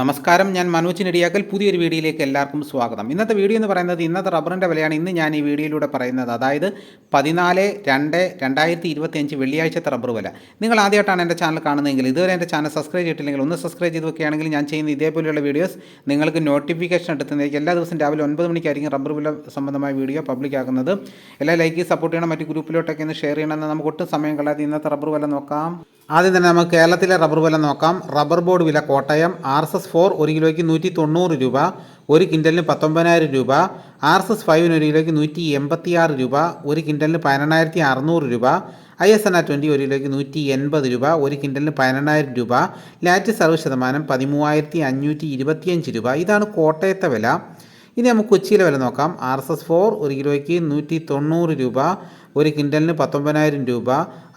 നമസ്കാരം ഞാൻ മനോജ് നെടിയാക്കൽ. പുതിയൊരു വീഡിയോയിലേക്ക് എല്ലാവർക്കും സ്വാഗതം. ഇന്നത്തെ വീഡിയോ എന്ന് പറയുന്നത് ഇന്നത്തെ റബ്ബറിന്റെ വിലയാണ്. ഇന്ന് ഞാൻ ഈ വീഡിയോയിലൂടെ പറയുന്നത് അതായത് പതിനാല് രണ്ട് രണ്ടായിരത്തി ഇരുപത്തിയഞ്ച് വെള്ളിയാഴ്ചത്തെ റബ്ബർ വില. നിങ്ങൾ ആദ്യമായിട്ടാണ് എന്റെ ചാനൽ കാണുന്നതെങ്കിൽ ഇതുവരെ എന്റെ ചാനൽ സബ്സ്ക്രൈബ് ചെയ്തിട്ടില്ലെങ്കിൽ ഒന്ന് സബ്സ്ക്രൈബ് ചെയ്ത് വെക്കുകയാണെങ്കിൽ ഞാൻ ചെയ്യുന്ന ഇതേപോലെയുള്ള വീഡിയോസ് നിങ്ങൾക്ക് നോട്ടിഫിക്കേഷൻ എടുത്തുന്നതായിരിക്കും. എല്ലാ ദിവസവും രാവിലെ ഒൻപത് മണിക്കായിരിക്കും റബ്ബർ വില സംബന്ധമായ വീഡിയോ പബ്ലിക് ആക്കുന്നത് എല്ലാ ലൈക്ക് സപ്പോർട്ട് ചെയ്യണം. മറ്റ് ഗ്രൂപ്പിലോട്ടൊക്കെ ഒന്ന് ഷെയർ ചെയ്യണമെന്ന് നമുക്ക് ഒട്ടും സമയം കളയാതെ ഇന്നത്തെ റബ്ബർ വില നോക്കാം. ആദ്യം തന്നെ നമുക്ക് കേരളത്തിലെ റബ്ബർ വില നോക്കാം. റബ്ബർ ബോർഡ് വില Kottayam R S S four ഒരു കിലോയ്ക്ക് നൂറ്റി തൊണ്ണൂറ് രൂപ ഒരു കിൻഡലിന് പത്തൊമ്പതിനായിരം രൂപ ആർ എസ് എസ് ഫൈവിന് ഒരു കിലോയ്ക്ക് നൂറ്റി എൺപത്തി ആറ് രൂപ ഒരു കിൻഡലിന് പതിനെണ്ണായിരത്തി അറുന്നൂറ് രൂപ I S N R twenty ഒരു കിലോയ്ക്ക് നൂറ്റി എൺപത് രൂപ ഒരു കിൻഡലിന് പതിനെണ്ണായിരം രൂപ ലാറ്റ് സർവ് ശതമാനം പതിമൂവായിരത്തി അഞ്ഞൂറ്റി ഇരുപത്തിയഞ്ച് രൂപ. ഇതാണ് കോട്ടയത്തെ വില. ഇനി നമുക്ക് കൊച്ചിയിലെ വില നോക്കാം. ആർ എസ് എസ് ഫോർ ഒരു കിലോയ്ക്ക് നൂറ്റി തൊണ്ണൂറ് രൂപ ഒരു കിൻഡലിന് പത്തൊമ്പതിനായിരം രൂപ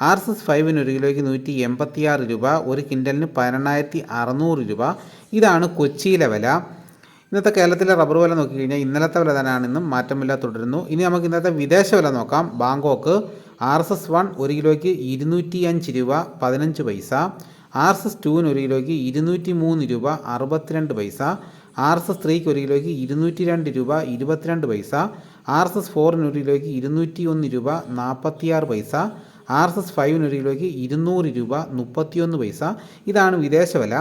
ആർ എസ് എസ് ഫൈവിന് ഒരു കിലോയ്ക്ക് നൂറ്റി എൺപത്തിയാറ് രൂപ ഒരു കിൻഡലിന് പതിനെണ്ണായിരത്തി അറുന്നൂറ് രൂപ. ഇതാണ് കൊച്ചിയിലെ വില. ഇന്നത്തെ കേരളത്തിലെ റബ്ബർ വില നോക്കിക്കഴിഞ്ഞാൽ ഇന്നലത്തെ വില തന്നെയാണ് ഇന്നും മാറ്റമില്ലാതെ തുടരുന്നു. ഇനി നമുക്ക് ഇന്നത്തെ വിദേശ വില നോക്കാം. Bangkok R S S one ഒരു കിലോയ്ക്ക് ഇരുന്നൂറ്റി അഞ്ച് രൂപ പതിനഞ്ച് പൈസ. ആർ എസ് എസ് ടുവിന് ഒരു കിലോയ്ക്ക് ഇരുന്നൂറ്റി മൂന്ന് രൂപ അറുപത്തിരണ്ട് പൈസ. ആർ എസ് എസ് ത്രീക്ക് ഒരു കിലോയ്ക്ക് ഇരുന്നൂറ്റി രണ്ട് രൂപ ഇരുപത്തിരണ്ട് പൈസ ആർ എസ് എസ് ഫോറിന് ഒരു കിലോയ്ക്ക് ഇരുന്നൂറ്റി ഒന്ന് രൂപ നാൽപ്പത്തിയാറ് പൈസ ആർ എസ് എസ് ഫൈവിന് ഒരു കിലോയ്ക്ക് ഇരുന്നൂറ് രൂപ മുപ്പത്തിയൊന്ന് പൈസ. ഇതാണ് വിദേശ വില.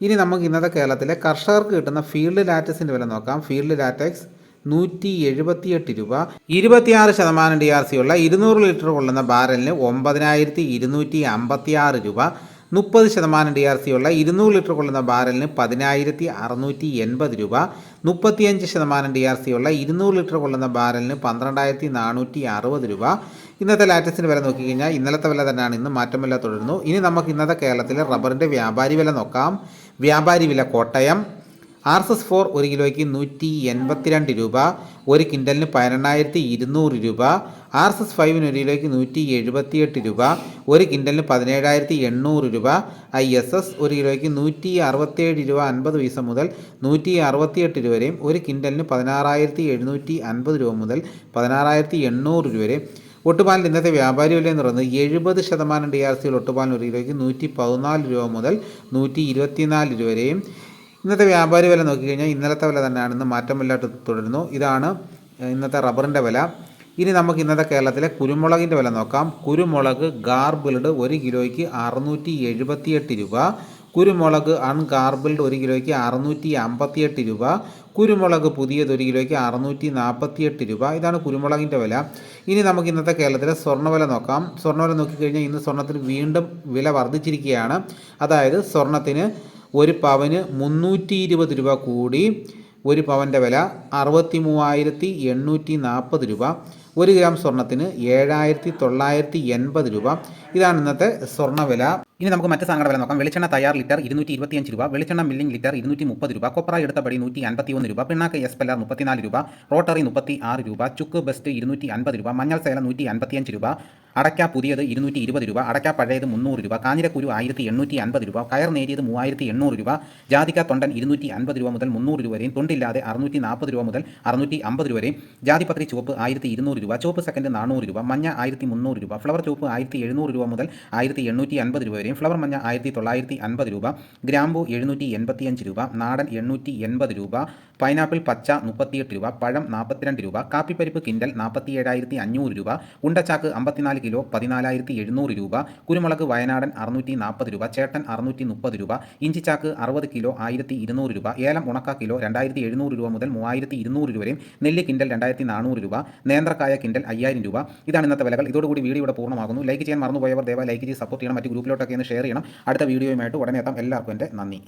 ഇനി നമുക്ക് ഇന്നത്തെ കേരളത്തിലെ കർഷകർക്ക് കിട്ടുന്ന ഫീൽഡ് ലാറ്റക്സിന്റെ വില നോക്കാം. ഫീൽഡ് ലാറ്റക്സ് നൂറ്റി എഴുപത്തിയെട്ട് രൂപ. ഇരുപത്തിയാറ് ശതമാനം ഡി ആർ സി ഉള്ള ഇരുന്നൂറ് ലിറ്റർ കൊള്ളുന്ന ബാരലിന് ഒമ്പതിനായിരത്തി ഇരുന്നൂറ്റി അമ്പത്തി ആറ് രൂപ. മുപ്പത് ശതമാനം ഡി ആർ സി ഉള്ള ഇരുന്നൂറ് ലിറ്റർ കൊള്ളുന്ന ബാരലിന് പതിനായിരത്തി അറുന്നൂറ്റി എൺപത് രൂപ. മുപ്പത്തിയഞ്ച് ശതമാനം ഡി ആർ സി ഉള്ള ഇരുന്നൂറ് ലിറ്റർ കൊള്ളുന്ന ബാരലിന് പന്ത്രണ്ടായിരത്തി നാനൂറ്റി അറുപത് രൂപ. ഇന്നത്തെ ലാറ്റസിന്റെ വില നോക്കിക്കഴിഞ്ഞാൽ ഇന്നലത്തെ വില തന്നെയാണ് ഇന്ന് മാറ്റമില്ല തുടരുന്നു. ഇനി നമുക്ക് ഇന്നത്തെ കേരളത്തിലെ റബ്ബറിന്റെ വ്യാപാരി വില നോക്കാം. വ്യാപാരി വില Kottayam. R S S four ഒരു കിലോയ്ക്ക് നൂറ്റി എൺപത്തിരണ്ട് രൂപ ഒരു കിൻഡലിന് പതിനെണ്ണായിരത്തി ഇരുന്നൂറ് രൂപ ആർ എസ് എസ് ഫൈവിന് ഒരു കിലോയ്ക്ക് നൂറ്റി എഴുപത്തിയെട്ട് രൂപ ഒരു കിൻഡലിന് പതിനേഴായിരത്തി എണ്ണൂറ് രൂപ ഐ എസ് എസ് ഒരു കിലോയ്ക്ക് നൂറ്റി അറുപത്തിയേഴ് രൂപ അൻപത് പൈസ മുതൽ നൂറ്റി അറുപത്തിയെട്ട് രൂപ വരെയും ഒരു കിൻഡലിന് പതിനാറായിരത്തി എഴുന്നൂറ്റി അൻപത് രൂപ മുതൽ പതിനാറായിരത്തി എണ്ണൂറ് രൂപ വരെയും. ഒട്ടുപാലിന്റെ ഇന്നത്തെ വ്യാപാരി വില എന്ന് പറയുന്നത് എഴുപത് ശതമാനം ഡി ആർ സിയിൽ ഒട്ടുപാലിന് ഒരു കിലോയ്ക്ക് നൂറ്റി പതിനാല് രൂപ മുതൽ നൂറ്റി ഇരുപത്തിനാല് രൂപ വരെയും ഇന്നത്തെ വ്യാപാരി വില നോക്കിക്കഴിഞ്ഞാൽ ഇന്നലത്തെ വില തന്നെയാണ്. ഇന്ന് മാറ്റമില്ലാട്ട് തുടരുന്നു. ഇതാണ് ഇന്നത്തെ റബ്ബറിന്റെ വില. ഇനി നമുക്ക് ഇന്നത്തെ കേരളത്തിലെ കുരുമുളകിന്റെ വില നോക്കാം. കുരുമുളക് ഗാർബിൾഡ് ഒരു കിലോയ്ക്ക് അറുന്നൂറ്റി എഴുപത്തിയെട്ട് രൂപ. കുരുമുളക് അൺഗാർബിൾഡ് ഒരു കിലോയ്ക്ക് അറുന്നൂറ്റി അമ്പത്തിയെട്ട് രൂപ. കുരുമുളക് പുതിയത് ഒരു കിലോയ്ക്ക് അറുന്നൂറ്റി നാൽപ്പത്തിയെട്ട് രൂപ. ഇതാണ് കുരുമുളകിന്റെ വില. ഇനി നമുക്ക് ഇന്നത്തെ കേരളത്തിലെ സ്വർണവില നോക്കാം. സ്വർണവില നോക്കിക്കഴിഞ്ഞാൽ ഇന്ന് സ്വർണത്തിന് വീണ്ടും വില വർദ്ധിച്ചിരിക്കുകയാണ്. അതായത് സ്വർണത്തിന് ഒരു പവന് മുന്നൂറ്റി ഇരുപത് രൂപ കൂടി ഒരു പവന്റെ വില അറുപത്തി മൂവായിരത്തി എണ്ണൂറ്റി നാൽപ്പത് രൂപ ഒരു ഗ്രാം സ്വർണത്തിന് ഏഴായിരത്തി തൊള്ളായിരത്തി എൺപത് രൂപ. ഇതാണ് ഇന്നത്തെ സ്വർണവില ഇനി നമുക്ക് മറ്റ് സാധനങ്ങളുടെ വില നോക്കാം. വെളിച്ചെണ്ണ തയ്യാർ ലിറ്റർ ഇരുന്നൂറ്റി ഇരുപത്തിയഞ്ച് രൂപ വെളിച്ചെണ്ണ മില്ലിംഗ് ലിറ്റർ ഇരുന്നൂറ്റി മുപ്പത് രൂപ കൊപ്ര എടുത്തപടി നൂറ്റി അൻപത്തി ഒന്ന് രൂപ പിണ്ണാക്ക് എസ് പെല്ലാർ മുപ്പത്തിനാല് രൂപ റോട്ടറി മുപ്പത്തി ആറ് രൂപ ചുക്ക് ബെസ്റ്റ് ഇരുന്നൂറ്റി അൻപത് രൂപ മഞ്ഞൾ സേല നൂറ്റി അൻപത്തിയഞ്ച് രൂപ അടയ്ക്ക പുതിയത് ഇരുന്നൂറ്റി ഇരുപത് രൂപ അടയ്ക്ക പഴയത് മുന്നൂറ് രൂപ കാഞ്ഞിരക്കുരു ആയിരത്തി എണ്ണൂറ്റി അൻപത് രൂപ കയർ നേരിയത് മൂവായിരത്തി എണ്ണൂറ് രൂപ ജാതിക്ക തൊണ്ടൻ ഇരുന്നൂറ്റി അൻപത് രൂപ മുതൽ മുന്നൂറ് രൂപ വരെയും തൊണ്ടില്ലാതെ അറുന്നൂറ്റി നാൽപ്പത് രൂപ മുതൽ അറുന്നൂറ്റി അമ്പത് രൂപ വരെയും ജാതിപത്രി ചുവപ്പ് ആയിരത്തി ഇരുന്നൂറ് രൂപ ചുവപ്പ് സെക്കൻഡ് നാനൂറ് രൂപ മഞ്ഞ ആയിരത്തി മുന്നൂറ് രൂപ ഫ്ലവർ ചുവപ്പ് ആയിരത്തി എഴുന്നൂറ് രൂപ മുതൽ ആയിരത്തി എണ്ണൂറ്റി അൻപത് രൂപ വരെയും ഫ്ലവർ മഞ്ഞ ആയിരത്തി തൊള്ളായിരത്തി അൻപത് രൂപ ഗ്രാമ്പു എഴുന്നൂറ്റി എൺപത്തിയഞ്ച് രൂപ നാടൻ എണ്ണൂറ്റി എൺപത് രൂപ പൈനാപ്പിൾ പച്ച മുപ്പത്തിയെട്ട് രൂപ പഴം നാൽപ്പത്തിരണ്ട് രൂപ കാപ്പിപ്പരിപ്പ് കിൻഡൽ നാൽപ്പത്തി ഏഴായിരത്തി അഞ്ഞൂറ് രൂപ ഉണ്ടച്ചാക്ക് അമ്പത്തിനാല് കിലോ പതിനാലായിരത്തി എഴുന്നൂറ് രൂപ കുരുമുളക് വയനാടൻ അറുന്നൂറ്റി നാൽപ്പത് രൂപ ചേട്ടൻ അറുന്നൂറ്റി മുപ്പത് രൂപ ഇഞ്ചിച്ചാക്ക് അറുപത് കിലോ ആയിരത്തി ഇരുന്നൂറ് രൂപ ഏലം ഉണക്ക കിലോ രണ്ടായിരത്തി എഴുന്നൂറ് രൂപ മുതൽ മൂവായിരത്തി ഇരുന്നൂറ് രൂപ വരെയും നെല്ല് കിൻഡൽ രണ്ടായിരത്തി നാനൂറ് രൂപ നേന്ത്രക്കായ കിൻഡൽ അയ്യായിരം രൂപ. ഇതാണ് ഇന്നത്തെ വിലകൾ. ഇതോടുകൂടി വീഡിയോ ഇവിടെ പൂർണമാകുന്നു. ലൈക്ക് ചെയ്യാൻ മറന്നുപോയവർ ദയവായി ലൈക്ക് ചെയ്ത് സപ്പോർട്ട് ചെയ്യണം. മറ്റ് ഗ്രൂപ്പിലോട്ടൊക്കെ ഒന്ന് ഷെയർ ചെയ്യണം. അടുത്ത വീഡിയോയുമായിട്ട് ഉടനെ എത്താം. എല്ലാവർക്കും എന്റെ നന്ദി.